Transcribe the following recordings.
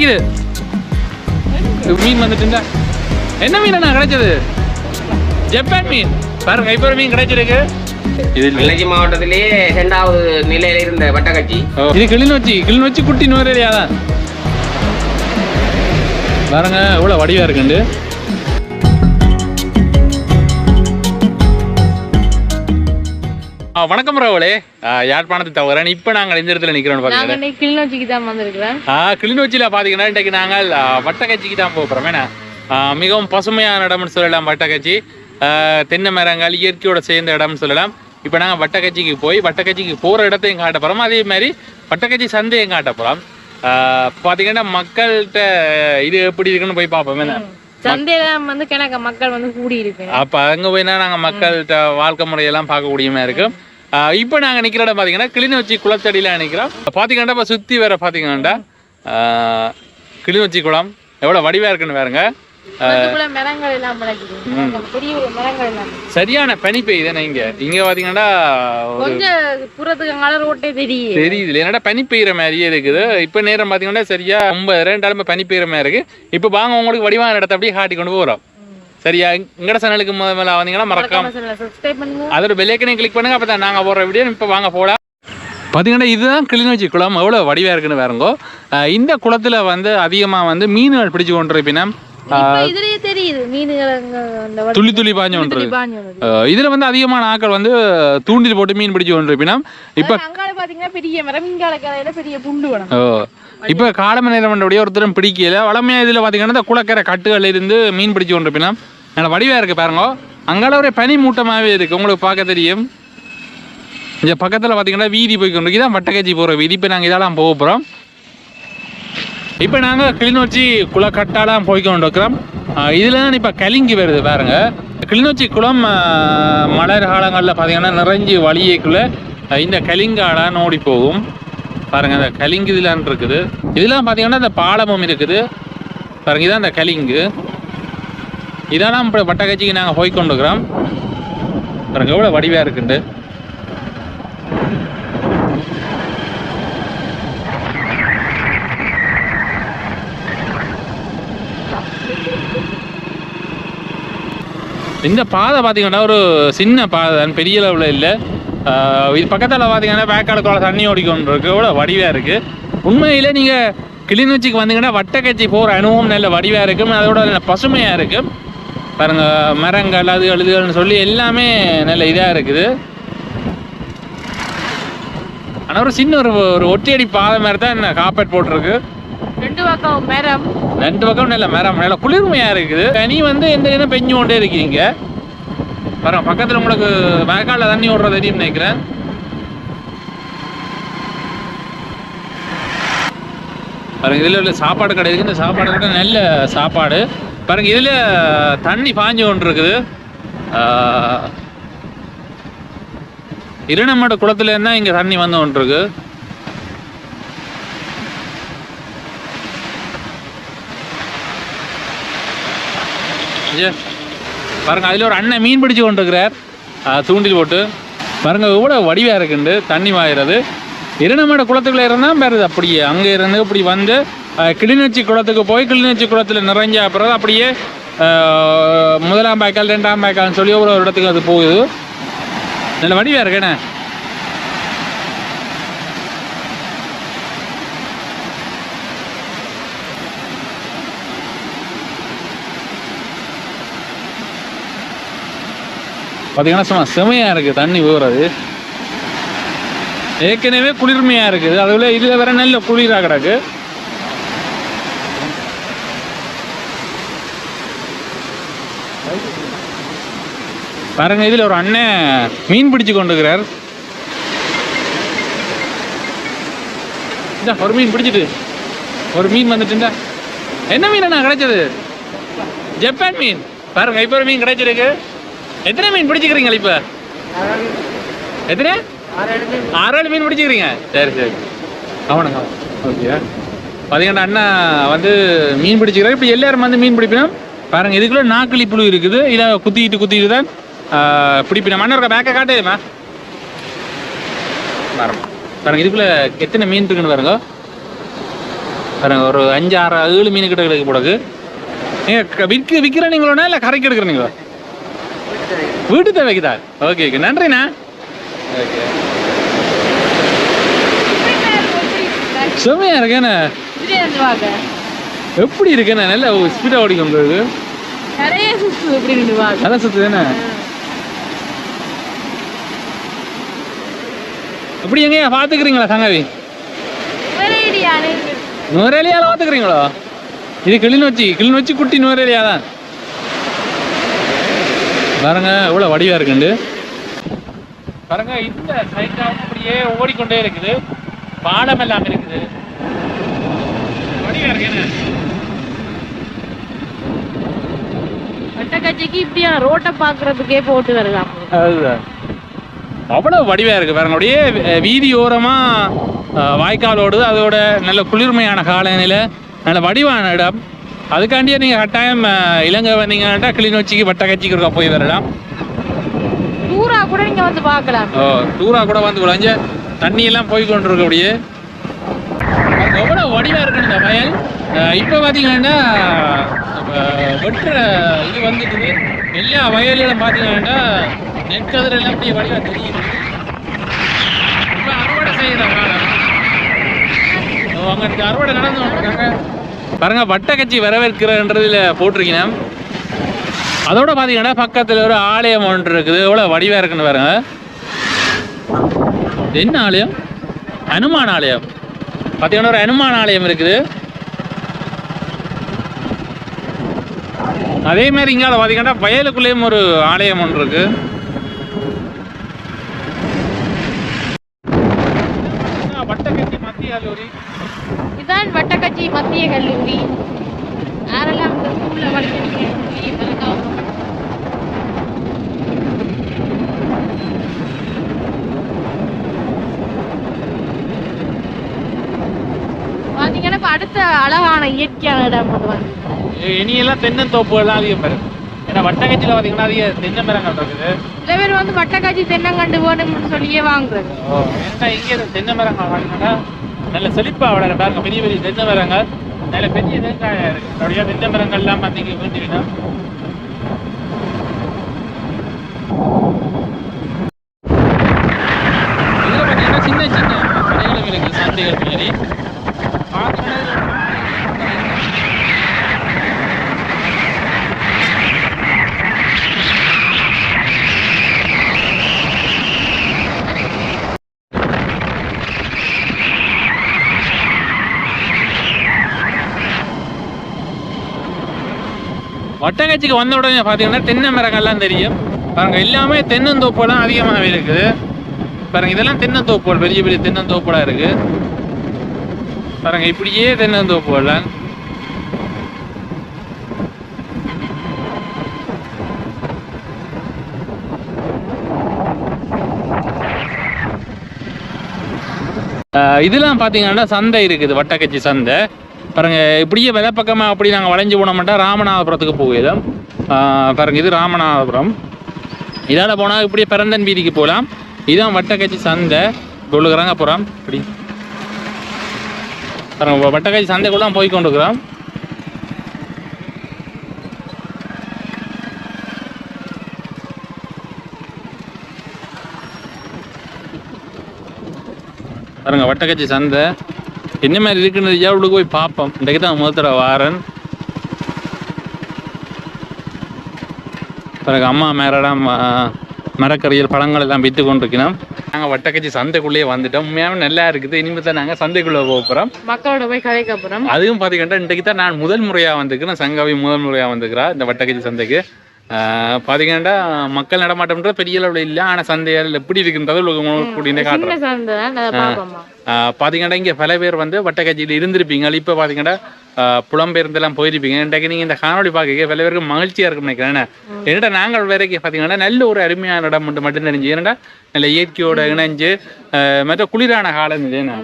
அடிக்குது. மீன் வந்துட்டு என்ன மீன் அண்ணா கிடைச்சது? ஜப்பான் மீன். பாருங்க கைப்பற மீன் கிடைச்சிருக்கு. இது கிளிநொச்சி மாவட்டத்திலேயே இரண்டாவது நிலையில இருந்த வட்டக்கட்சி. இது கிளிநொச்சி கிளிநொச்சி குட்டி நுவரையிலையா தான் பாருங்க எவ்வளோ வடிவா இருக்குண்டு. வணக்கம் ராவலே யாழ்ப்பாணத்தை தவிர இப்போ நாங்கள் இந்த இடத்துல நிற்கிறோம்னு நாங்க பார்த்தீங்கன்னா கிளிநொச்சிக்கு தான் வந்திருக்கிறோம். ஆ கிளிநொச்சியில் பார்த்தீங்கன்னா இன்றைக்கு நாங்கள் ஆ, வட்டக்கச்சிக்கு தான் போகிறோம் ஏன்னா மிகவும் பசுமையான இடம்னு சொல்லலாம் வட்டக்கச்சி ஆ, தென்னை மரங்கள் இயற்கையோட சேர்ந்த இடம்னு சொல்லலாம். இப்போ நாங்கள் வட்டக்கச்சிக்கு போய் வட்டக்கச்சிக்கு போகிற இடத்தையும் காட்ட போகிறோம் அதே மாதிரி வட்டக்கச்சி சந்தையும் காட்ட போகிறோம் பார்த்தீங்கன்னா மக்கள்கிட்ட இது எப்படி இருக்குன்னு போய் பார்ப்போம். என்ன? சந்தையில வந்து கிணக்க மக்கள் வந்து கூடி இருப்பேன் அப்போ அங்கே போய்னா நாங்கள் மக்கள்கிட்ட வாழ்க்கை முறையெல்லாம் பார்க்கக்கூடியமா இருக்கும். இப்போ நாங்கள் நிற்கிற இடம் பார்த்தீங்கன்னா கிளிநொச்சி குளத்தடியில் நிற்கிறோம் பார்த்தீங்கன்னா இப்போ சுற்றி வேற பார்த்தீங்கன்னா கிளிநொச்சி குளம். எவ்வளோ வடிவாக இருக்குன்னு பாருங்க. சரியான பனி பெய்யுதுண்ணே இங்கே. இங்கே தெரியும் தெரியுது. என்னடா பனி பெய்யுற மாதிரியே இருக்குது. இப்போ நேரம் பார்த்தீங்கன்னா சரியா ரொம்ப ரெண்டாலுமே பனி பெய்யுற மாதிரி இருக்கு. இப்போ வாங்க உங்களுக்கு வடிவான இடத்த அப்படியே காட்டி கொண்டு போகிறோம் சரியா? இங்கட சேனலுக்கு முதல்ல வந்தீங்கன்னா மறக்காம அதோட பெல்லைக்கனே கிளிக் பண்ணுங்க. அப்போ தான் நாங்கள் போகிற வீடியோ இப்போ வாங்க போகலாம் பார்த்தீங்கன்னா இதுதான் கிளிநொச்சி குளம். எவ்வளோ வடிவாக இருக்குன்னு வேறுங்கோ இந்த குளத்தில் வந்து அதிகமாக வந்து மீன்கள் பிடிச்சு கொண்டிருப்பினா இப்ப இதுலயே தெரியுது. மீனுகள் அங்க அந்த வடி- துளி துளி பாஞ்சு. அஹ் இதுல வந்து அதிகமான ஆட்கள் வந்து தூண்டில் போட்டு மீன் பிடிச்சு கொண்டிருப்பினா இப்போ பெரிய பெரிய புண்டு இப்போ காலம நேரம் பண்ணபடியே ஒருத்தரும் பிடிக்கல. வளமையாக இதில் பார்த்தீங்கன்னா இந்த குளக்கரை கட்டுகள் இருந்து மீன் பிடிச்சு கொண்டிருப்பினா நல்ல வடிவாக இருக்குது பாருங்க. அங்கால ஒரு பனி மூட்டமாகவே இருக்குது உங்களுக்கு பார்க்க தெரியும். இந்த பக்கத்தில் பார்த்தீங்கன்னா வீதி போய் கொண்டிருக்கு இதான் வட்டக்கச்சி போகிற வீதி. இப்போ நாங்கள் இதெல்லாம் போக போகிறோம் இப்போ நாங்கள் கிளிநொச்சி குளக்கட்டாலாம் போய் கொண்டிருக்கிறோம் இதில் தான் இப்போ கலிங்கி வருது பாருங்க. கிளிநொச்சி குளம் மலர் காலங்களில் பார்த்தீங்கன்னா நிறைஞ்சி வழியேக்குள்ள இந்த கலிங்காலாம் ஓடி போகும். பாருங்க அந்த கலிங்கு இதெல்லாம் இருக்குது. இதெல்லாம் பார்த்தீங்கன்னா இந்த பாலமும் இருக்குது. பாருங்க இதான் இந்த கலிங்கு. இதெல்லாம் இப்போ வட்டக்கச்சிக்கு நாங்கள் போய் கொண்டுக்கிறோம். பாருங்க எவ்வளோ வடிவாக இருக்குண்டு. இந்த பாதை பார்த்தீங்கன்னா ஒரு சின்ன பாதை தான் பெரிய அளவில் இல்லை. இது பக்கத்தில் பார்த்தீங்கன்னா வேக்காடு குளம் தண்ணி ஓடிக்கொண்டு இருக்கு எவ்வளோ வடிவாக இருக்குது உண்மையில் நீங்கள் கிளிநொச்சிக்கு வந்தீங்கன்னா வட்டக்கச்சி போகிற அனுபவம் நல்ல வடிவாக இருக்கும். அதோட நல்ல பசுமையாக இருக்கும். பாருங்க மரங்கள் அது எழுதுகள்னு சொல்லி எல்லாமே நல்ல இதாக இருக்குது. ஆனால் ஒரு சின்ன ஒரு ஒரு ஒட்டியடி பாதை மாதிரி தான் காப்பேட் போட்டிருக்கு. ரெண்டு பக்கம் மரம். ரெண்டு பக்கம் நல்ல மரம் நல்ல குளிர்மையா இருக்குது. தனி வந்து எந்த இடம் பெஞ்சு கொண்டே இருக்கீங்க? பாருங்க பக்கத்தில் உங்களுக்கு வயக்காலில் தண்ணி விடுற தெரியும் நினைக்கிறேன். பாருங்க இதில் உள்ள சாப்பாடு கடை இந்த சாப்பாடு கடை நல்ல சாப்பாடு. பாருங்க இதில் தண்ணி பாஞ்சு கொண்டு இருக்குது ஆஹ், இருநம்மட இங்கே தண்ணி வந்து கொண்டு இருக்குது பாருங்க அதில் ஒரு அண்ணன் மீன் பிடிச்சு கொண்டிருக்கிறார். தூண்டில் போட்டு. பாருங்க கூட வடிவாக இருக்குண்டு. தண்ணி வாயிறது இரநமேட குளத்துக்குள்ள இருந்தால் வருது அப்படியே அங்கே இருந்து இப்படி வந்து கிளிநொச்சி குளத்துக்கு போய் கிளிநொச்சி குளத்தில் நிறைஞ்ச அப்புறம் அப்படியே முதலாம் பாய்க்கால் ரெண்டாம் பாய்க்கால்னு சொல்லி ஒரு ஒரு இடத்துக்கு அது போகுது. நல்ல வடிவாக இருக்கேண்ணே பார்த்தீங்கன்னா சும்மா செமையாக இருக்குது தண்ணி ஊறது. ஏற்கனவே குளிர்மையாக இருக்குது. அதுல இதில் வேற நல்ல குளிராக கிடக்கு. பாருங்க இதில் ஒரு அண்ணன் மீன் பிடிச்சு கொண்டுக்கிறார் இந்த ஒரு மீன் பிடிச்சிட்டு. ஒரு மீன் வந்துட்டு என்ன மீன் அண்ணா கிடைச்சது? ஜப்பான் மீன். பாருங்க இப்போ ஒரு மீன் கிடைச்சிருக்கு. எத்தனை மீன் பிடிச்சிக்கிறீங்க இப்போ? எத்தனை? ஆறு ஏழு மீன் பிடிச்சிக்கிறீங்க. சரி சரி. கவனம் ஓகே பார்த்தீங்கன்னா அண்ணா வந்து மீன் பிடிச்சிக்கிறார். இப்போ எல்லாரும் வந்து மீன் பிடிப்பினோம். பாருங்க இதுக்குள்ள நாக்களி புழு இருக்குது. இதை குத்திக்கிட்டு குத்திக்கிட்டு தான் பிடிப்பினோம். மண்ணு இருக்க பேக்கை காட்டுமா பாருங்க. பாருங்க இதுக்குள்ள எத்தனை மீன் இருக்குன்னு பாருங்க. பாருங்க ஒரு அஞ்சு ஆறு ஏழு மீன் கிட்ட கிடைக்க போடக்கு நீங்கள் விற்க விற்கிறீங்களா இல்லை கரைக்கு எடுக்கிறீங்களா? வீட்டு தேவைக்குதா ஓகே ஓகே நன்றிண்ணா. ஓகே செம்மையா இருக்கேண்ணே. எப்படி இருக்கேண்ணே? நல்ல ஸ்பீடாக ஓடிக்க உங்களுக்கு நிறைய சுத்து இப்படி நல்லா சுத்து தானே? எப்படி எங்கேயா பார்த்துக்கிறீங்களா சங்கவி? ஒரேடியான நுவரேலியால பார்த்துக்கிறீங்களா? இது கிளிநொச்சி கிளிநொச்சி குட்டி நுவரேலியா தான் பாருங்க எவ்வளோ வடிவா இருக்குண்டு. பாருங்க இந்த சைட் அப்படியே ஓடிக்கொண்டே இருக்குது. பாலம் எல்லாம் இருக்குது. வடிவா இருக்கு வட்டக்கட்சிக்கு இப்படியா ரோட்டை பாக்குறதுக்கே போட்டு வரலாம் அதுதான். அவ்வளோ வடிவா இருக்கு பாருங்க. அப்படியே அஹ், வீதி ஓரமா அஹ், வாய்க்கால் ஓடுது. அதோட நல்ல குளிர்மையான காலநிலை நல்ல வடிவான இடம். அதுக்காண்டியே நீங்க கட்டாயம் இலங்கை வந்தீங்கன்னா கிளிநொச்சிக்கு வட்டக்கட்சிக்கு இருக்கா போய் வரலாம். டூரா கூட நீங்க வந்து பார்க்கலாம். ஓ டூரா கூட வந்து விளைஞ்ச தண்ணி எல்லாம் போய் கொண்டு இருக்க அப்படியே. பாருங்க, எவ்வளவு வடிவா இருக்கு இந்த வயல்? இப்ப பாத்தீங்கன்னா அஹ், வெட்டுற இது வந்துட்டு எல்லா வயலிலும் பாத்தீங்கன்னா நெற்கதிர் எல்லாம் அப்படியே வடிவா தெரியுது. இப்ப அறுவடை செய்யற காலம் அங்க அறுவடை நடந்து பாருங்க வட்டக்கட்சி வரவேற்கிறன்றதுல போட்டிருக்கீங்க. அதோட பாத்தீங்கன்னா பக்கத்துல ஒரு ஆலயம் ஒன்று இருக்குது. எவ்வளவு வடிவா இருக்குன்னு பாருங்க. என்ன ஆலயம்? அனுமான் ஆலயம். பார்த்தீங்கன்னா ஒரு அனுமான் ஆலயம் இருக்குது. அதே மாதிரி இங்கால பார்த்தீங்கன்னா வயலுக்குள்ளேயும் ஒரு ஆலயம் ஒன்று இருக்கு. அடுத்த அழகான இயற்கையான இடம் கொண்டு வந்து இனியெல்லாம் தென்னந்தோப்புகள்லாம் அதிகம் பெறும் ஏன்னா வட்டக்கச்சியில் பார்த்தீங்கன்னா அதிக தென்னை மரங்கள் இருக்குது. சில பேர் வந்து வட்டக்காட்சி தென்னங்கண்டு வேணும்னு சொல்லியே வாங்குறது. ஏன்னா இங்கே தென்னை மரங்கள் பார்த்தீங்கன்னா நல்ல செழிப்பாக வளர பாருங்க பெரிய பெரிய தென்னை மரங்கள். நல்ல பெரிய தேங்காயா இருக்கு. அப்படியே தென்னை மரங்கள்லாம் பார்த்தீங்க வேண்டிங்கன்னா இதில் பார்த்தீங்கன்னா சின்ன சின்ன கடைகளும் இருக்குது சந்தைகள் மாதிரி பார்த்தீங்கன்னா வட்டக்காட்சிக்கு வந்த உடனே பார்த்தீங்கன்னா தென்னை மரங்கள்லாம் தெரியும். பாருங்க எல்லாமே தென்னந்தோப்புலாம் அதிகமாகவே இருக்குது. பாருங்க இதெல்லாம் தென்னந்தோப்புகள் பெரிய பெரிய தென்னந்தோப்புலாம் இருக்கு. பாருங்க இப்படியே தென்னந்தோப்புகள்லாம் ஆஹ் இதெல்லாம் பார்த்தீங்கன்னா சந்தை இருக்குது வட்டக்கச்சி சந்தை. பாருங்கள் இப்படியே விலை பக்கமாக அப்படி நாங்கள் வளைஞ்சு போன மாட்டோம் ராமநாதபுரத்துக்கு போயிடும் பாருங்கள் இது ராமநாதபுரம். இதால் போனால் இப்படியே பிறந்தன் வீதிக்கு போகலாம். இதுதான் வட்டக்கச்சி சந்தை. கொள்ளுக்கிறாங்க அப்புறம் இப்படி. பாருங்க வட்டக்கச்சி சந்தைக்குள்ள போய் கொண்டுக்கிறோம் பாருங்கள் வட்டக்கச்சி சந்தை. என்ன மாதிரி இருக்குன்னு எவ்வளோ போய் பார்ப்போம் இன்றைக்கு தான் முதல் தடவை வாரன் பிறகு அம்மா மேரடாம் மரக்கறியல் பழங்கள் எல்லாம் விற்று கொண்டிருக்கிறோம் நாங்கள் வட்டக்கச்சி சந்தைக்குள்ளேயே வந்துட்டோம் உண்மையாகவே நல்லா இருக்குது இனிமேல் தான் நாங்கள் சந்தைக்குள்ளே போக போகிறோம் மக்களோட போய் கதைக்கு அப்புறம் அதுவும் பார்த்தீங்கன்னா இன்றைக்கு தான் நான் முதல் முறையாக வந்திருக்கிறேன் சங்கவி முதல் முறையாக வந்திருக்கிறா இந்த வட்டக்கச்சி சந்தைக்கு பார்த்தீங்கன்னா மக்கள் நடமாட்டம்ன்றது பெரிய அளவில் இல்லை. ஆனால் சந்தைகள் எப்படி இருக்குன்றது கூட்டிகிட்டே காட்டுறேன் பாத்தீங்கன்னா இங்கே பல பேர் வந்து வட்டக்கட்சியில் இருந்திருப்பீங்க. இப்போ பார்த்தீங்கன்னா ஆஹ் புலம்பெயர்ந்தெல்லாம் போயிருப்பீங்க. இன்றைக்கு நீங்கள் இந்த காணொளி பார்க்க பல பேருக்கு மகிழ்ச்சியாக இருக்கும்னு நினைக்கிறேன். என்ன? என்னடா நாங்கள் வரைக்கும் பார்த்தீங்கன்னா நல்ல ஒரு அருமையான இடம் மட்டும் மட்டும் தெரிஞ்சு. ஏன்னா நல்ல இயற்கையோட இணைஞ்சு மற்ற குளிரான காலம் இல்லையா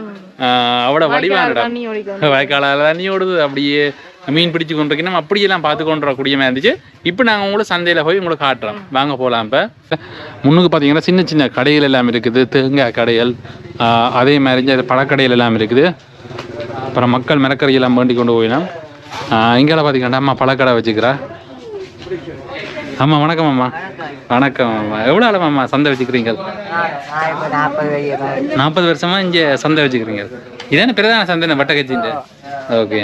அவ்வளோ வடிவான இடம் தண்ணி ஓடிக்கணும் வாய்க்காலால் தண்ணி ஓடுது. அப்படியே மீன் பிடிச்சு கொண்டிருக்கணும் அப்படியெல்லாம் பார்த்து கொண்டு வரக்கூடியமாக இருந்துச்சு. இப்போ நாங்கள் உங்களுக்கு சந்தையில் போய் உங்களுக்கு காட்டுறோம். வாங்க போகலாம் இப்போ. முன்னுக்கு பார்த்தீங்கன்னா சின்ன சின்ன கடைகள் எல்லாம் இருக்குது. தேங்காய் கடைகள் அதே மாதிரி பழக்கடைகள் எல்லாம் இருக்குது. அப்புறம் மக்கள் மிரக்கறியெல்லாம் வேண்டி கொண்டு போயினா இங்கே பார்த்தீங்கன்னா அம்மா பழக்கடை வச்சுக்கிறா. ஆமாம் வணக்கம் அம்மா. வணக்கம். அம்மா. எவ்வளோ ஆளம் அம்மா சந்தை வச்சுக்கிறீங்க? நாற்பது வருஷமா இங்கே சந்தை வச்சுக்கிறீங்க. இதானே பிரதான சந்தை வட்டக்கச்சின்ட்டு? ஓகே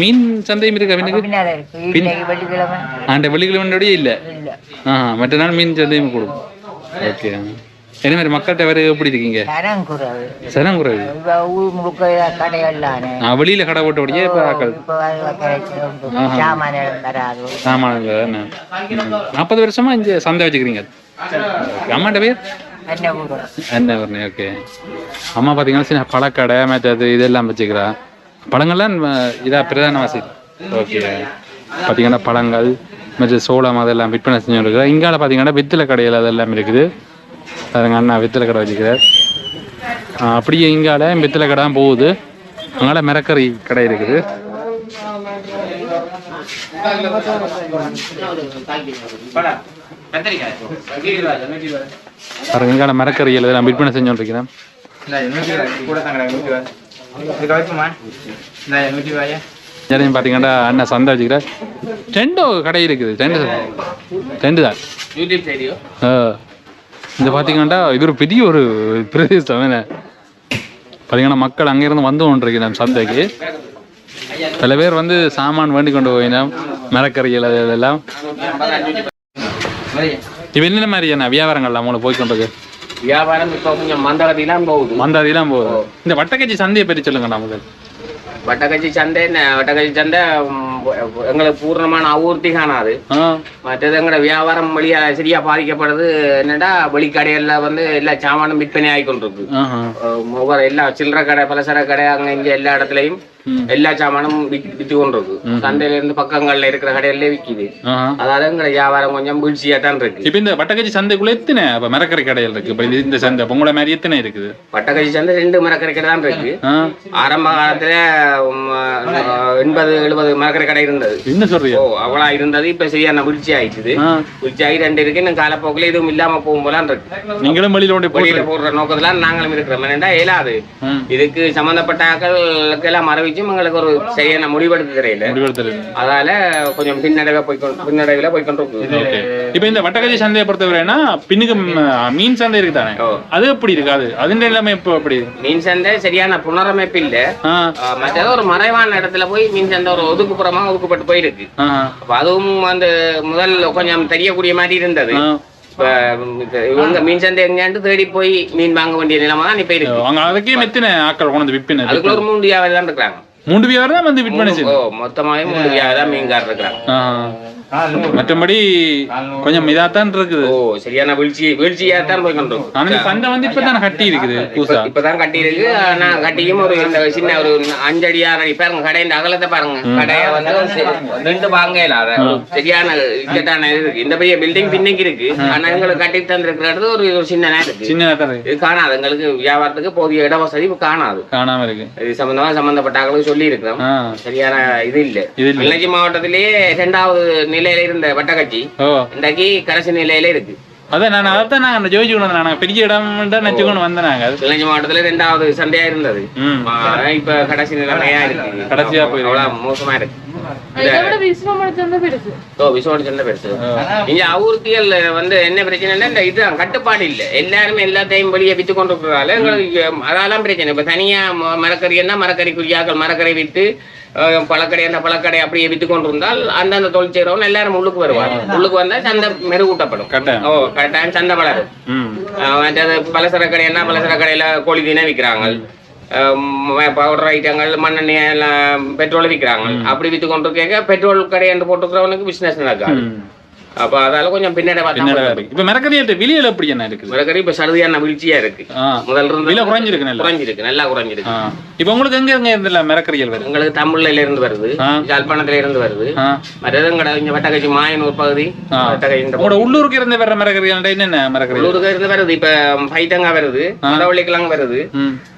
மீன் சந்தையும் இருக்கா வெள்ளிக்கிழமை. ஆண்ட வெள்ளிக்கிழமையோடய இல்லை? இல்லை. ஆ மற்ற நாள் மீன் சந்தையும் கொடுக்கும் ஓகே என்ன மாதிரி மக்கள்கிட்ட வேறு எப்படி இருக்கீங்க? சனங்குறவு. இப்போ ஊர் முழுக்க கடைகள்லானே. நான் வெளியில் கடை இப்போ ஆக்கள். இப்போ கிடைச்சிடும். சாமான நாற்பது வருஷமா இங்கே சந்தை வச்சுக்கிறீங்க? அம்மாட்ட பேர்? வரணும் ஓகே அம்மா பார்த்தீங்கன்னா சின்ன பழக்கடை மற்றது இதெல்லாம் வச்சுக்கிறா. பழங்கள்லாம் இதாக பிரதான வாசி ஓகே பார்த்தீங்கன்னா பழங்கள் மற்ற சோளம் அதெல்லாம் விற்பனை செஞ்சு இருக்கிறா. இங்கால பார்த்தீங்கன்னா வெத்திலை கடையில் அதெல்லாம் இருக்குது. அதுங்க அண்ணா வெத்திலை கடை வச்சுக்கிறார். அப்படியே இங்கால வெத்திலை கடை தான் போகுது. அங்கால மிரக்கறி கடை இருக்குது. இங்கால மிரக்கறிகள் இதெல்லாம் விற்பனை செஞ்சு இருக்கிறேன் சரிங்க பார்த்தீங்கன்னா அண்ணன் சந்தை வச்சுக்கிறார். ரெண்டோ கடை இருக்குது ரெண்டு ரெண்டு தான். யூடியூப். இந்த பார்த்தீங்கன்னா இது ஒரு பெரிய ஒரு பிரதேசம் பார்த்தீங்கன்னா மக்கள் அங்கேருந்து வந்து கொண்டிருக்கிறேன் சந்தைக்கு. சில பேர் வந்து சாமான் வேண்டி கொண்டு போயினோம் மிளக்கறிகள் அது இதெல்லாம். இப்போ என்ன மாதிரியான வியாபாரங்கள்லாம் உங்களுக்கு போய் கொண்டிருக்கு? வியாபாரம் இப்போ கொஞ்சம் மந்தகதிலாம் போகுது. மந்தாதிலாம் போகுது. இந்த வட்டக்கச்சி சந்தையை பற்றி சொல்லுங்கண்ணா முதல். வட்டக்கச்சி சந்தை என்ன வட்டக்கச்சி சந்தை எங்களுக்கு பூர்ணமான அபூர்த்தி காணாது மற்றது எங்களோட வியாபாரம் வழியா சரியா பாதிக்கப்படுறது என்னடா வெளிக்கடைகள்ல வந்து எல்லா சாமானும் விற்பனை ஆகி கொண்டிருக்கு ஆஹா அஹ் ஒவ்வொரு எல்லா சில்லறை கடை பலசர கடை அங்க இங்க எல்லா இடத்துலயும் எல்லா சாமானும் வித்து கொண்டிருக்கு சந்தையில இருந்து பக்கங்கள்ல இருக்கிற கடையிலே விக்குது அதால எங்களோட வியாபாரம் கொஞ்சம் வீழ்ச்சியா தான் இருக்கு இப்போ இந்த வட்டக்கச்சி சந்தைக்குள்ள எத்தனை இப்போ மிரக்கறி கடைகள் இருக்கு இப்போ இந்த- சந்தை இப்போ உங்களை மாதிரி எத்தனை இருக்குது வட்டக்கச்சி சந்தை ரெண்டு மரக்கறி கடை தான் இருக்கு ஆரம்ப காலத்துல எண்பது எழுபது மரக்கறி கடை இருந்தது. என்ன சொல்றீங்க? ஓ அவ்வளோ இருந்தது இப்ப சரியான வீழ்ச்சி ஆயிடுச்சு வீழ்ச்சி ஆகி ரெண்டு இருக்கு இன்னும் காலப்போக்கில் எதுவும் இல்லாம போகும் போலான் இருக்கு. நீங்களும் வெளியில கொண்டு வெளியில போடுற நோக்கத்துல நாங்களும் இருக்கிறோம். என்னடா இயலாது. இதுக்கு சம்பந்தப்பட்ட ஆட்களுக்கு எல்லாம் மறைவிச்சும் எங்களுக்கு ஒரு சரியான முடிவெடுக்க தெரியல அதால கொஞ்சம் பின்னடைவா போய் பின்னடைவுல போய் ஓகே. இப்போ இந்த வட்டக்கச்சி சந்தையை பொறுத்தவரைனா பின்னுக்கு மீன் சந்தை இருக்கு தானே. அது எப்படி இருக்காது அதுன்ற எல்லாமே இப்போ எப்படி மீன் சந்தை சரியான புனரமைப்பு இல்ல. மற்றது ஒரு மறைவான இடத்துல போய் மீன் சந்தை ஒரு ஒதுக்குப்புறமா ஒதுக்கப்பட்டு போயிருக்கு. அதுவும் அந்த முதல் கொஞ்சம் தெரியக்கூடிய மாதிரி இருந்தது. இவங்க மீன் சந்தை எங்கேயாண்டு தேடி போய் மீன் வாங்க வேண்டிய நிலைமை தான் இப்ப இருக்கு. அவங்க அதுக்கே மெத்தின ஆக்கள் கொண்டு விற்பின அதுக்குள்ள ஒரு மூணு வியாபாரி தான் இருக்கிறாங்க. மூன்று வியாபாரம் தான் வந்து விற்பனை மொத்தமாவே மூணு வியாபாரி தான் மீன்காரர் இருக்கிறாங்க. மற்றபடி கொஞ்சம் இதாத்தான் இருக்குது. ஓ சரியான வீழ்ச்சி வீழ்ச்சியா தான் போய் கொண்டிருக்கும் ஆனா சந்தை வந்து இப்பதான் கட்டி இருக்குது புதுசா இப்பதான் கட்டி இருக்கு. ஆனா கட்டியும் ஒரு இந்த சின்ன ஒரு அஞ்சடி ஆறு அடி பாருங்க கடையின் அகலத்தை பாருங்க. கடையை வந்து ரெண்டு வாங்க இல்லாத சரியான இக்கட்டான இது இருக்கு. இந்த பெரிய பில்டிங் பின்னைக்கு இருக்கு. ஆனா எங்களுக்கு கட்டி தந்திருக்கிற இடத்துல ஒரு ஒரு சின்ன நேரம் இருக்கு. சின்ன காணாது. எங்களுக்கு வியாபாரத்துக்கு போதிய இட வசதி காணாது. காணாம இருக்கு. இது சம்பந்தமா சம்பந்தப்பட்ட ஆட்களுக்கு சொல்லி இருக்கிறோம் சரியான இது இல்ல. கிளிநொச்சி மாவட்டத்திலேயே இரண்டாவது நிலையில இருந்த வட்டக்கட்சி இன்றைக்கு கடைசி நிலையில இருக்கு. அதான் நான் அதான் நாங்க ஜோதிச்சு கொண்டு வந்தேன். நாங்க பெரிய இடம் நினைச்சு கொண்டு வந்தேன் நாங்க. கிளிநொச்சி மாவட்டத்துல ரெண்டாவது சண்டையா இருந்தது. இப்ப கடைசி நிலைமையா இருக்கு. கடைசியா. அவ்வளவு மோசமா இருக்கு. பெருசு. இங்க அவுர்த்தியல் வந்து என்ன பிரச்சனைன்னா இந்த இதுதான் கட்டுப்பாடு இல்ல. எல்லாருமே எல்லாத்தையும் வெளியே வித்து கொண்டு எங்களுக்கு அதெல்லாம் பிரச்சனை. இப்ப தனியா மரக்கறின்னா மரக்கறிக்குரியாக்கள் மரக்கறி வித்து பழக்கடை அந்த பழக்கடை அப்படியே வித்து கொண்டு இருந்தால் அந்தந்த தொழில் செய்யறவங்க எல்லாரும் உள்ளுக்கு வருவாங்க. உள்ளுக்கு வந்தா சந்தை மெருகூட்டப்படும். ஓ கட்டாயம் சந்தை வளரும். பலசர கடைன்னா பலசர கடையில கோழி தீனை விற்கிறாங்க. பவுடர் ஐட்டங்கள் மண்ணெண்ணெய் எல்லாம் பெட்ரோல் விற்கிறாங்க அப்படி வித்து கொண்டு கேட்க பெட்ரோல் கடை என்று போட்டுக்கிறவனுக்கு பிசினஸ் நடக்காது. அப்ப அதால கொஞ்சம் பின்னாடி பின்னடா பார்த்தா இருக்கு. இப்ப மிரக்கறியிட்ட விலையில எப்படி என்ன இருக்குது? மரக்கறி இப்ப சருதியான வீழ்ச்சியா இருக்கு. முதல்ல இருந்து விலை குறைஞ்சிருக்கு நல்லா. குறைஞ்சிருக்கு நல்லா குறைஞ்சிருக்கு. இப்ப உங்களுக்கு எங்க எங்க இருந்தில்ல மிரக்கறிகள் வருது? உங்களுக்கு தமிழ்ல இருந்து வருது. ஆ. யாழ்ப்பாணத்துல இருந்து வருது. மற்றது இங்க இங்க வட்டக்கட்சி மாயனூர் பகுதி உங்களோட உள்ளூருக்கு இருந்து வர்ற மிரக்கறிகள் என்னென்ன மிரக்கறி உள்ளூருக்கு இருந்து வருது. இப்ப பைத்தங்காய் வருது மரவள்ளிக்கிழங்கு வருது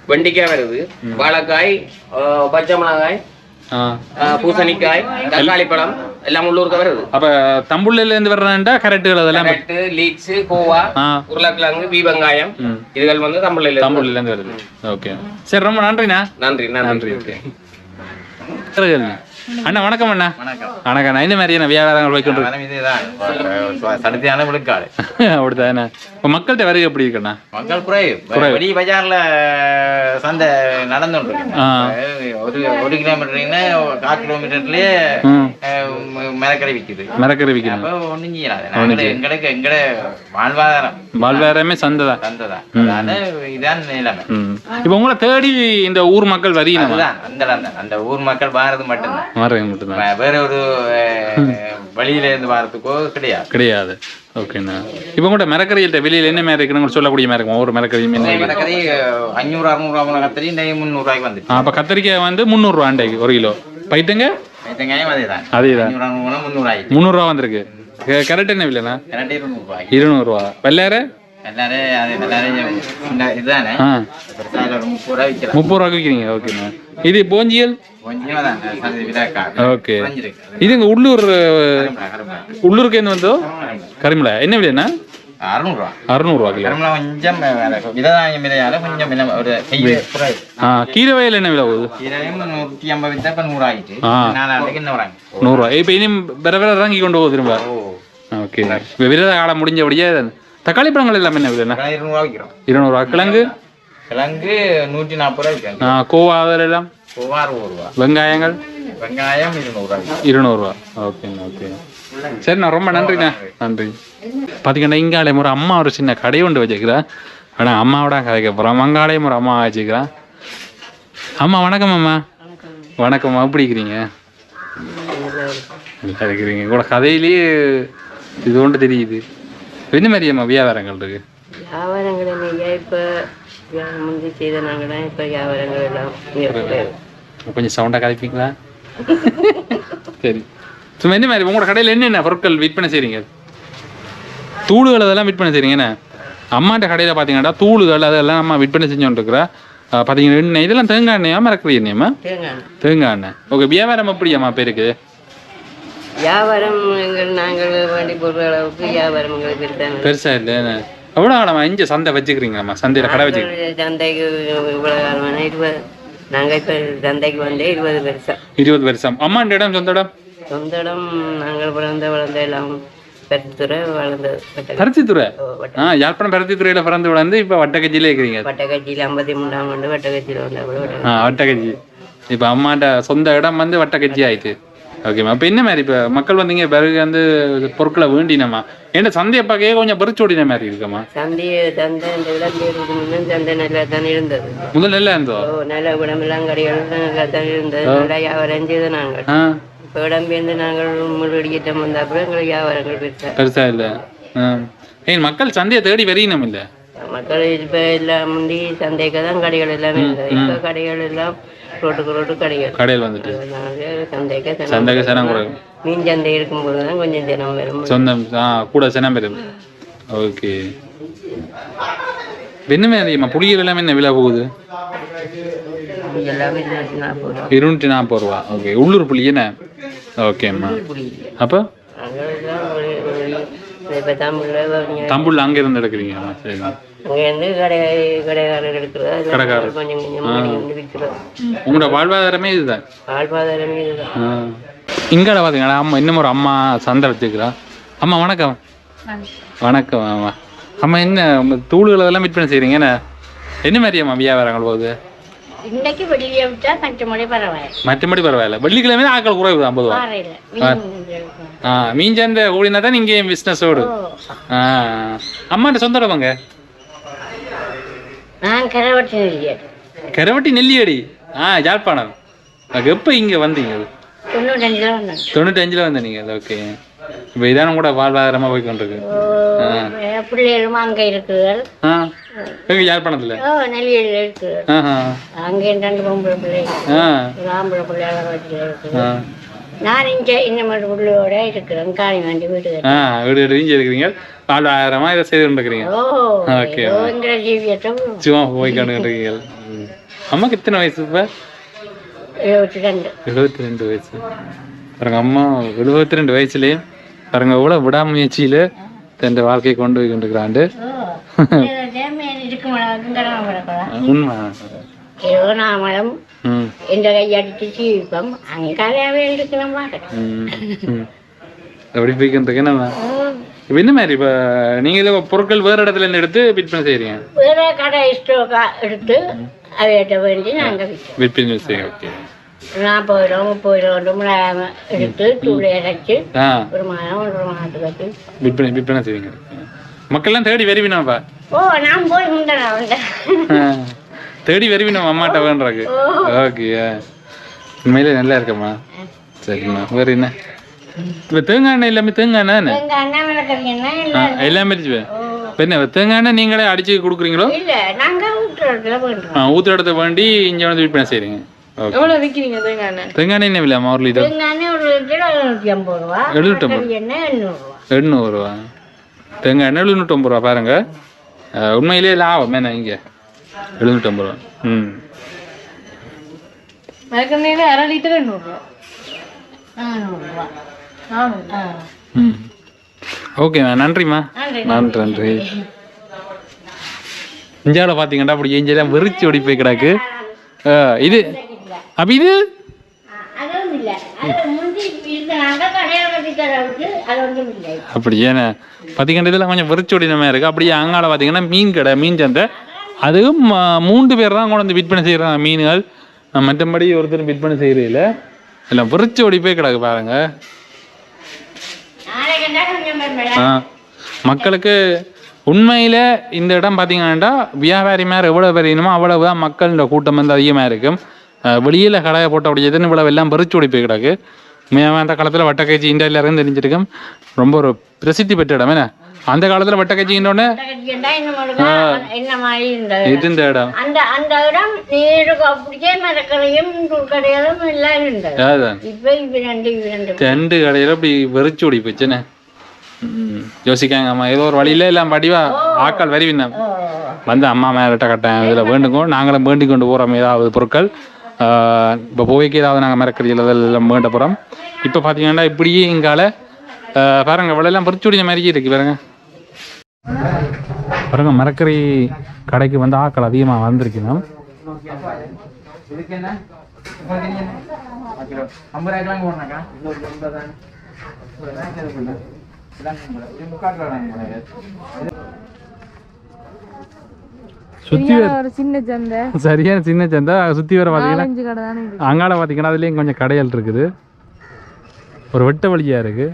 வெண்டிக்காய் வருது வாழைக்காய் பச்சை மிளகாய் பூசணிக்காய் தக்காளி பழம் எல்லாம் உள்ளூருக்கு வருது அப்ப தம்புள்ள இருந்து வர்றா கரெக்டுகள் அதெல்லாம்? கேரட்டு லீக்ஸ் கோவா உருளைக்கிழங்கு பீபங்காயம் ம். இதுகள் வந்து தமிழ்ல தம்புள்ள இருந்து வருது. ஓகே. சரி ரொம்ப நன்றிண்ணா. நன்றி நன்றி. நன்றி ஓகே. அண்ணா வணக்கம் அண்ணா. வணக்கம். அண்ணா. இந்த மாதிரியான வியாபாரங்கள் இதுதான் சடுத்தியான விழுக்காடு. அப்படித்தானே இப்போ மக்கள்கிட்ட வருகை எப்படி இருக்குண்ணா? மக்கள் குறைவு. வெளி பஜார்ல சந்தை நடந்துட்டு. இருக்கு ஒரு ஒரு கிலோமீட்டர்னா கால் கிலோமீட்டர்லயே ம். மரக்கடை விக்குது. மரக்கறி விற்கணும் அப்ப ஒண்ணும் செய்யலாது ஒண்ணும் நாங்களே செய்ய- எங்களுக்கு எங்கட வாழ்வாதாரம். வாழ்வாரமே சந்தை தான். சந்தைதான் ம். அதனால இதான் நிலைமை. இப்போ உங்களை தேடி இந்த ஊர் மக்கள் அந்த அந்த அந்த ஊர் மக்கள் வாரது மட்டும்தான். வரீங்க மட்டும்தான். வேற ஒரு அஹ், வெளியில இருந்து வாரத்துக்கோ கிடையாது. கிடையாது. ஓகேண்ணா. இப்போ உங்கள்கிட்ட மரக்கறியிட்ட வெளியில் என்ன மாதிரி இருக்குன்னு சொல்லக்கூடிய இருக்கும்? ஒவ்வொரு மரக்கறியும் என்ன மரக்கறி அஞ்சூறு அறுநூறு ரூபா கத்திரி இந்த முந்நூறுவாய்க்கு வந்துட்டு. அப்போ கத்திரிக்காய் வந்து முந்நூறுரூவா அண்டைக்கு ஒரு கிலோ. வெங்காயம் அதேதான். அதே தான் அறுநூறு முந்நூறாயிரம் முந்நூறுரூவா வந்திருக்கு. கேரட் என்ன இருநூறுவாய் இருநூறுவா வெள்ளையார முப்பது ரூபாய்க்கு விற்கிறீங்க ஓகேண்ணா இது போஞ்சியல்? ஓகே. இது இங்கே உள்ளூர். உள்ளூருக்கு என்ன வந்தோ கரிமலை என்ன விலைண்ணா அறுநூறுவா கிலோ. கொஞ்சம் கீரை வயல் என்ன விலை போகுது? நூற்றி ஐம்பது இப்போ நூறாயிட்டு. நூறுரூவா இப்போ இனி வேற வேற இறங்கி கொண்டு போகுது திரும்ப. ஓகே. விரத காலம் முடிஞ்சபடியே தக்காளி பழங்கள் எல்லாமே என்ன விலைண்ணா? இருநூறுவா விற்கிறோம் இருநூறுவா. கிழங்கு? கிழங்கு நூற்றி நாற்பது ரூபா விற்கிறோம். கோவா அதெல்லாம் கோவா அறுபது ரூபா. வெங்காயங்கள்? வெங்காயம் இருநூறுவா இருநூறுவா. ஓகேண்ணா ஓகே சரிண்ணா ரொம்ப நன்றிண்ணா. நன்றி. பார்த்தீங்கன்னா இங்காலே ஒரு அம்மா ஒரு சின்ன கடை ஒன்று வச்சுக்கிறேன் ஆனால் அம்மாவோட கதைக்க போகிறோம் அங்காலையும் ஒரு அம்மா வச்சுக்கிறேன் அம்மா வணக்கம் அம்மா. வணக்கம்மா எப்படி இருக்கிறீங்க? நல்லா இருக்கிறீங்க. கூட கதையிலேயே இது ஒன்று தெரியுது. என்ன மாதிரி அம்மா வியாபாரங்கள் இருக்கு. வியாபாரங்கள் என்னையா இப்போ முந்தி செய்த நாங்கள் தான் இப்போ வியாபாரங்கள் எல்லாம். கொஞ்சம் சவுண்டாக கதைப்பீங்களா சரி. சும்மா என்ன மாதிரி உங்களோட கடையில் என்னென்ன பொருட்கள் விற்பனை செய்றீங்க? தூளுகள் அதெல்லாம் விற்பனை செய்றீங்க என்ன? அம்மாட்ட கடையில் பார்த்தீங்கன்னா தூளுகள் அதெல்லாம் அம்மா விற்பனை செஞ்சோன்னு இருக்கிறா. பார்த்தீங்கன்னா இதெல்லாம் தேங்காய் எண்ணெயா மறக்கிற எண்ணெயம்மா? தேங்காய் எண்ணெய். தேங்காய் எண்ணெய். ஓகே வியாபாரம் எப்படியாம்மா பேருக்கு வியாபாரம் எங்கள் நாங்கள் வேண்டி பொருள் அளவுக்கு வியாபாரம் எங்களுக்கு பெருசா இல்லை எவ்வளோ காலமா இங்கே சந்தை வச்சுக்கிறீங்களாம்மா? சந்தையில் கடை வச்சு சந்தைக்கு இவ்வளோ காலமான இருபது நாங்கள் இப்போ சந்தைக்கு வந்தே இருபது பெருசா. இருபது வருஷம் அம்மாண்ட இடம் சொந்த இடம்? சொந்த இடம் நாங்கள் பிறந்த வளர்ந்த எல்லாம் பெருத்துறை வளர்ந்தது பருத்தித்துறை? ஆ யாழ்ப்பாணம் பருத்தித்துறையில் பிறந்து விளந்து இப்போ வட்டக்கச்சியிலே இருக்கிறீங்க. வட்டக்கட்சியில் ஐம்பத்தி மூன்றாம் ஆண்டு வட்டக்கட்சியில் வந்த கூட வட்ட ஆ வட்டக்கச்சி இப்போ அம்மாட்ட சொந்த இடம் வந்து வட்டக்கச்சி ஆயிட்டு. ஓகேம்மா இப்போ என்ன மாதிரி இப்போ மக்கள் வந்தீங்க பிறகு வந்து பொருட்களை வேண்டினம்மா ஏன்னா சந்தையை பார்க்கவே கொஞ்சம் பறிச்சோடின மாதிரி இருக்குமா? சந்தை சந்தை இந்த விளம்பேருக்கு முன்னே சந்தை நல்லா தான் இருந்தது. முதல்ல நல்லா இருந்தோ? நல்ல உடம்பெல்லாம் கடைகள் நல்லா தான் இருந்தது. நல்லா வியாபாரம் செய்து நாங்கள். இப்போ இடம்பெயர்ந்து நாங்கள் முழுவடிக்கிட்ட வந்த அப்புறம் எங்களுக்கு வியாபாரங்கள் பெருசா. பெருசா இல்லை. ஏன் மக்கள் சந்தையை தேடி வரீனம் இல்லை? மக்கள் இப்போ எல்லாம் முந்தி சந்தைக்கு தான் கடைகள் எல்லாமே இருந்தது. இப்போ கடைகள் எல்லாம் ரோட்டுக்கு ரோட்டு கடைகள். கடையில் வந்துட்டு. சந்தைக்கு சனம் குறைவு மீன் சந்தை இருக்கும்போது தான் கொஞ்சம் தினம் வரும். சொந்தம் ஆ கூட சனம் பெரும் ஓகே. என்ன மாதிரிம்மா புளியல் எல்லாமே என்ன விலை போகுது? இருநூற்றி நாற்பது ரூபா. ஓகே. உள்ளூர் புளி என்ன? ஓகேம்மா. அப்போ? இப்போ தம்புள்ள அங்கே இருந்து எடுக்கிறீங்க சரி. அங்கேருந்து கடை கடைக்காரர் எடுக்கிறது அது கடைக்காரர். கொஞ்சம் கொஞ்சம் வாங்கி வந்து விற்கிறோம் உங்களோட வாழ்வாதாரமே இதுதான். வாழ்வாதாரமே இதுதான். பார்த்தீங்கன்னா அம்மா இன்னும் ஒரு அம்மா சந்தை வச்சுக்கிறா அம்மா வணக்கம். வணக்கம். அம்மா. அம்மா என்ன தூள்கள் அதெல்லாம் விற்பனை செய்கிறீங்க என்ன? என்ன மாதிரி அம்மா வியாபாரங்கள் போகுது இன்னைக்கு வெளியே விட்டா மற்ற மொழி பரவாயில்ல. மற்றபடி பரவாயில்ல. வெள்ளிக்கிழமை ஆக்கள் குறைவு தான் மீன் ஆ. மீன் சந்தை ஓடினா தான் நீங்கள் பிஸ்னஸ் ஓடு ஆ. அம்மாட்ட சொந்த இடமாங்க நான் கரவட்டி இல்லையா கரவட்டி நெல்லியடி? ஆ யாழ்ப்பாணம். எப்போ இங்கே வந்தீங்க? தொண்ணூத்தஞ்சுல வந்தேன். தொண்ணூத்தஞ்சில் வந்த நீங்கள் ஓகே இப்போ இதான கூட வாழ்வாதாரமாக போய் கொண்டிருக்கு பிள்ளைகளும் அங்க இருக்குகள். யாழ்ப்பாணத்தில் ஓ நெல்லியில் இருக்கு. அங்கே ரெண்டு பொம்பளை பிள்ளைகள் ஆம்பளை இருக்கு. ஆ. நான் இங்க இன்னும் ஒரு பிள்ளையோட இருக்கிறேன். காணி வேண்டி வீடு வீடு வீஞ்சி இருக்கிறீங்க. வாழ்வாதாரமாக இதை செய்து கொண்டிருக்கிறீங்க. ஓ ஓகே ஏதோ எங்கிற ஜீவியத்தை சும்மா போய் கொண்டிருக்கிறீங்க அம்மாக்கு எத்தனை வயசு இப்போ? எழுபத்தி ரெண்டு. எழுபத்தி ரெண்டு வயசு. பாருங்க அம்மா எழுபத்தி ரெண்டு வயசுலயே பாருங்க எவ்வளோ விடாமுயற்சியில் தன் வாழ்க்கையை கொண்டு போய் கொண்டிருக்கிறாண்டு. உண்மை. ஏதோ நாமளும் ம் எந்த கையடிச்சு சீவிப்போம் அங்கே கதையாகவே இருக்கிற மாதிரி நம்ம இப்போ என்ன மாதிரி இப்போ நீங்கள் பொருட்கள் வேறு இடத்துல இருந்து எடுத்து விற்பனை செய்கிறீங்க வேற கடை ஸ்டோக்கா எடுத்து வேண்டி நாங்கள் விற்பனை செய்யுங்க ஓகே. முப்பது ரூபா ரெண்டு மிளகாய் எடுத்து தூளை இறைச்சி ஒரு மாதம் ஒன்றரை மாதத்துக்கு விற்பனை விற்பனை செய்வீங்க. மக்கள்லாம் தேடி வருவினாப்பா? ஓ நான் போய் முந்தேன் வந்தேன் தேடி வருவினோம் அம்மாட்ட வேண்டாக்கு. ஓகே உண்மையிலே நல்லா இருக்கம்மா. சரிம்மா வேறு என்ன? இப்போ தேங்காய் எண்ணெய் எல்லாமே தேங்காய் எண்ணெய் எல்லாமே என்ன தேங்காய் எண்ணெய் நீங்களே அடிச்சு கொடுக்குறீங்களோ? ஊற்று இடத்த வேண்டி இங்கே வந்து விற்பனை செய்கிறீங்க ஓகே எவ்வளவு விக்கிறீங்க தேங்காய் தேங்காய் எண்ணெய் என்ன விலையாம்மா ஒரு லிட்டர் ஒரு எழுநூத்தி ஐம்பது ரூபா எழுநூற்றம்பது. மரக்கறி எண்ணெய் எண்ணூறு ரூபா. எண்ணூறு ரூபா. தேங்காய் எண்ணெய் எழுநூற்றம்பது ரூபா பாருங்க. ஆ, உண்மையிலேயே லாபம் என்ன இங்கே? எழுநூற்றம்பது ரூபா. ம். மரக்கண்ணையில அரை லிட்டர். ம். ஓகேம்மா நன்றிம்மா. நன்றி. நன்றி நன்றி. இஞ்சால பார்த்தீங்கன்னா அப்படி இஞ்செல்லாம் வெறிச்சு ஓடி போய் கிடக்கு. இது அப்ப இது? அதுவும் இல்ல. அது முந்தி இருந்த நாங்க கடையில கட்டி தரவுக்கு அது ஒன்றும் இல்லை. அப்படி ஏன்னா பார்த்தீங்கன்னா இதெல்லாம் கொஞ்சம் வெறிச்சு ஓடின மாதிரி இருக்குது அப்படியே அங்கால பார்த்தீங்கன்னா மீன் கடை மீன் சந்தை. அதுவும் மூன்று பேர் தான் கொண்டு வந்து விற்பனை செய்கிறாங்க மீன்கள். மற்றபடி ஒருத்தர் விற்பனை செய்கிறதில்ல எல்லாம் வெறிச்சு ஓடி போய் கிடக்கு பாருங்க. ஆ மக்களுக்கு உண்மையில் இந்த இடம் பார்த்தீங்கன்னா வியாபாரி மேலே எவ்வளோ பேர் வேணுமோ அவ்வளவு தான் மக்களோட கூட்டம் வந்து அதிகமாக இருக்கும். வெளியில் கடையை போட்ட அப்படி எதுன்னு இவ்வளவு எல்லாம் பறிச்சு ஓடி போய் கிடக்கு. உண்மையாகவே அந்த காலத்தில் வட்டக்கச்சி இந்தியாவில் இருந்து தெரிஞ்சிருக்கும். ரொம்ப ஒரு பிரசித்தி பெற்ற இடம் என்ன? அந்த காலத்தில் இது இந்த இடம். அந்த அந்த இடம் நீருக்கு அப்படியே மரக்கரையும் கடைகளும் எல்லாம் இருந்தது. ரெண்டு கடையில் அப்படி வெறிச்சு ஓடி போச்சுன்னு யோசிக்காங்க அம்மா. ஏதோ ஒரு வழியில எல்லாம் வடிவா ஆக்கள் வருவினா வந்து அம்மா மேலிட்ட கட்டேன் இதில் வேண்டுங்கோ நாங்களும் வேண்டிக் கொண்டு போகிறோம் ஏதாவது பொருட்கள். இப்போ போய்க்கு ஏதாவது நாங்கள் மரக்கறியில் அதெல்லாம் வேண்ட போகிறோம் இப்போ பார்த்தீங்கன்னா இப்படியே எங்கால பாருங்க இவ்வளோலாம் பறிச்சுடிய மாதிரியே இருக்குது பாருங்க. பாருங்க மரக்கறி கடைக்கு வந்து ஆக்கள் அதிகமாக வந்திருக்கணும் இதுக்கு என்ன உங்களுக்கு என்ன கிலோ ஐம்பது ரூபாய்க்கு போடுறாக்கா முக்கால் கிலோ சுற்றி ஒரு சின்ன சந்தை. சரியான சின்ன சந்தை. சுற்றி வர இருக்கு. அங்கால பார்த்தீங்கன்னா அதுலேயும் கொஞ்சம் கடைகள் இருக்குது. ஒரு வெட்ட வழியாக இருக்கு.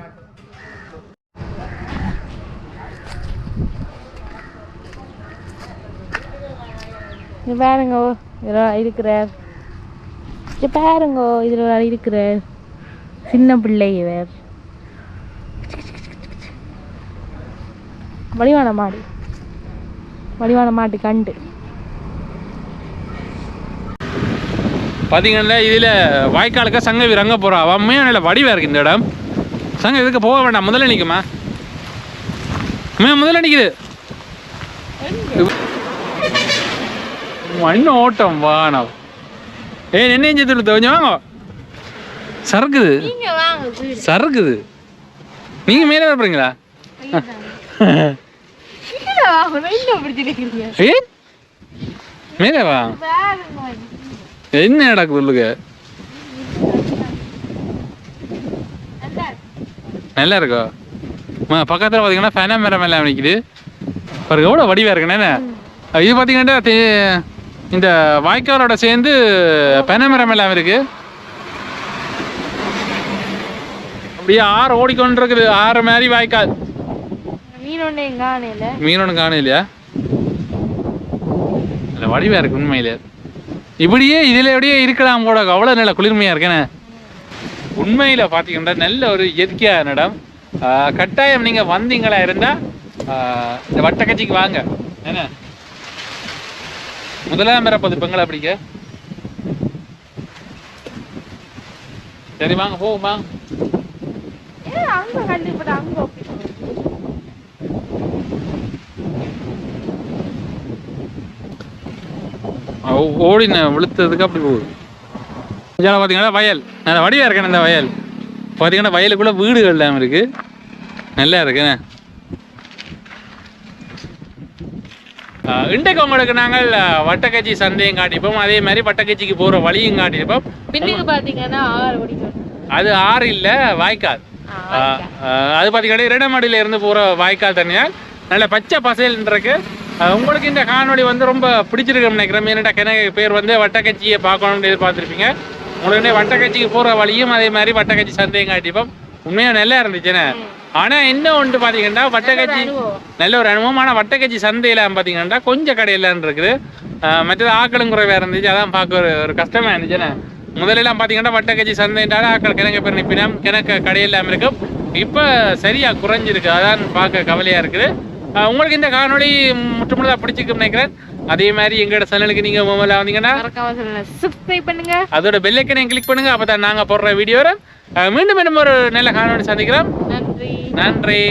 பாருங்க இருக்கிறார். பாருங்க இதுல இருக்கிறார். சின்ன பிள்ளை இவர். வடிவான மாடு. வடிவான மாட்டு கண்டு. பார்த்தீங்கன்னா இதில் வாய்க்காலுக்கு சங்கவி ரங்க போகிறா அம்மையாக நல்ல வடிவாக இருக்கு இந்த இடம். சங்க இதுக்கு போக வேண்டாம். முதல்ல நிற்குமா முதல்ல நிற்குது மண்ணு ஓட்டம் வானம் ஏ என்ன செஞ்சு கொஞ்சம் வாங்க. சறுக்குது. சறுக்குது. நீங்கள் மேலே வரப்போறீங்களா வாங்க என்ன பிடிச்சிருக்கீங்க நடக்குது உள்ளுக்கு நல்லா இருக்கோ? ஆ பக்கத்தில் பார்த்தீங்கன்னா ஃபேனா மரம் எல்லாம் நிற்கிது பாருங்க எவ்வளோ வடிவாக இருக்குண்ணே என்ன? இது பார்த்தீங்கன்னா இந்த வாய்க்காலோட சேர்ந்து பென மரம் எல்லாம் இருக்கு. அப்படியே ஆறு ஓடிக்கொண்டிருக்குது. ஆறு மாதிரி வாய்க்கால். மீன் ஒண்ணு எங்க ஆணையில? மீன் ஒன்று காணும் இல்லையா? இல்லை வடிவாக இருக்கு உண்மையிலே. இப்படியே இதில் எப்படியே இருக்கலாம் போட அவ்வளோ நல்ல குளிர்மையாக இருக்கேனே உண்மையில் பார்த்தீங்கன்னா நல்ல ஒரு இயற்கையான இடம் கட்டாயம் நீங்கள் வந்தீங்களா இருந்தால் இந்த வட்டக்கட்சிக்கு வாங்க. என்ன? முதலாம் மேற பதிப்பங்களை அப்படிங்க சரி வாங்க அங்க கண்டிப்பா அங்க ஓடின விழுத்ததுக்கு அப்படி போகுது. இதில் பார்த்தீங்கன்னா வயல். நல்ல வடிவாக இருக்கேன் இந்த வயல். பார்த்தீங்கன்னா வயலுக்குள்ளே வீடுகள் எல்லாம் இருக்கு. நல்லா இருக்குண்ணே. இன்றைக்கு உங்களுக்கு நாங்கள் வட்டக்கச்சி சந்தையும் காட்டிப்போம் அதே மாதிரி வட்டக்கச்சிக்கு போகிற வழியும் காட்டியிருப்போம். பின்னுக்கு அது ஆறு இல்லை வாய்க்கால். அது பார்த்தீங்கன்னா இரடமடியில இருந்து போகிற வாய்க்கால் தனியாக நல்ல பச்சை பசேல்ன்றக்கு அஹ், உங்களுக்கு இந்த காணொளி வந்து ரொம்ப பிடிச்சிருக்குன்னு நினைக்கிறேன். ஏன்னாட்டா கிணக்கு பேர் வந்து வட்டக்கச்சியை பார்க்கணும்னு எதிர்பார்த்துருப்பீங்க. உங்களுக்கு வட்டக்கச்சிக்கு போகிற வழியும் அதே மாதிரி வட்டக்கச்சி சந்தையும் காட்டிப்போம். உண்மையாக நல்லா இருந்துச்சுண்ணே ஆனால் என்ன ஒன்று பார்த்தீங்கன்னா வட்டக்கச்சி நல்ல ஒரு அனுபவம். ஆனால் வட்டக்கச்சி சந்தையில் பார்த்தீங்கன்னா கொஞ்சம் கடையெல்லாம் இருக்குது. மற்றது ஆக்களும் குறைவாக இருந்துச்சு. அதான் பார்க்க ஒரு ஒரு கஷ்டமாக இருந்துச்சுண்ணே முதலெல்லாம் பார்த்தீங்கன்னா வட்டக்கச்சி சந்தைன்றால ஆக்கள் கிணக்க பேர் நிற்பினம் கிணக்க கடையெல்லாம் இருக்கும். இப்போ சரியாக குறைஞ்சிருக்கு. அதான் பார்க்க கவலையாக இருக்குது. உங்களுக்கு இந்த காணொளி முற்றுமுழுதாக பிடிச்சிருக்குன்னு நினைக்கிறேன். அதே மாதிரி எங்களோட சேனலுக்கு நீங்கள் முதல்ல வந்தீங்கன்னா சப்ஸ்கிரைப் பண்ணுங்க. அதோட பெல்லைக்கனையும் கிளிக் பண்ணுங்க. அப்போ தான் நாங்கள் போடுற வீடியோவை மீண்டும் மீண்டும் ஒரு நல்ல காணொளி சந்திக்கிறோம் நன்றி. நன்றி.